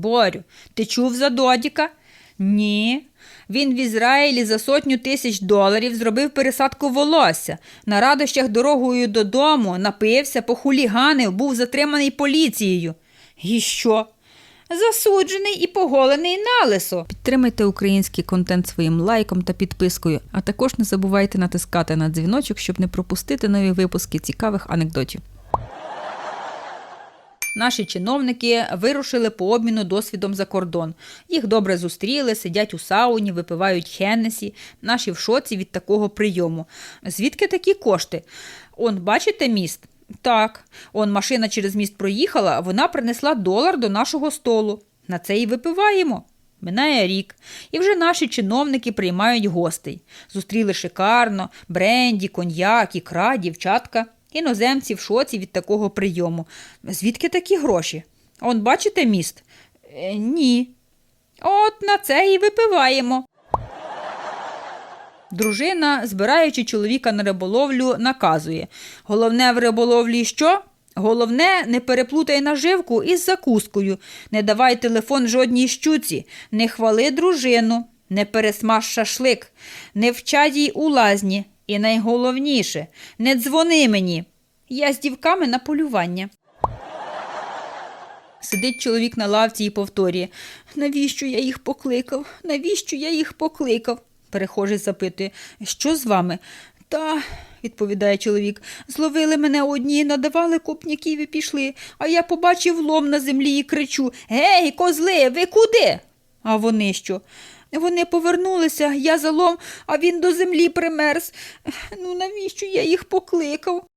Борю, ти чув за Додіка? Ні. Він в Ізраїлі за сотню тисяч доларів зробив пересадку волосся. На радощах дорогою додому напився, похуліганив, був затриманий поліцією. І що? Засуджений і поголений налисо. Підтримайте український контент своїм лайком та підпискою, а також не забувайте натискати на дзвіночок, щоб не пропустити нові випуски цікавих анекдотів. Наші чиновники вирушили по обміну досвідом за кордон. Їх добре зустріли, сидять у сауні, випивають хеннесі. Наші в шоці від такого прийому. Звідки такі кошти? Он, бачите міст? Так. Он машина через міст проїхала, вона принесла долар до нашого столу. На це і випиваємо. Минає рік, і вже наші чиновники приймають гостей. Зустріли шикарно, бренді, коньяк, ікра, дівчатка. Іноземці в шоці від такого прийому. Звідки такі гроші? Он бачите міст? Е, ні. От на це і випиваємо. Дружина, збираючи чоловіка на риболовлю, наказує: головне в риболовлі що? Головне, не переплутай наживку із закускою, не давай телефон жодній щуці, не хвали дружину, не пересмаж шашлик, не вчай їй у лазні. І найголовніше, не дзвони мені. Я з дівками на полювання. Сидить чоловік на лавці і повторює Навіщо я їх покликав? Навіщо я їх покликав? Перехожий запитує, що з вами? Та, відповідає чоловік, зловили мене одні, надавали копняків і пішли, а я побачив лом на землі і кричу Гей, козли, ви куди? А вони що? Вони повернулися, я залом, а він до землі примерз. Ну, навіщо я їх покликав?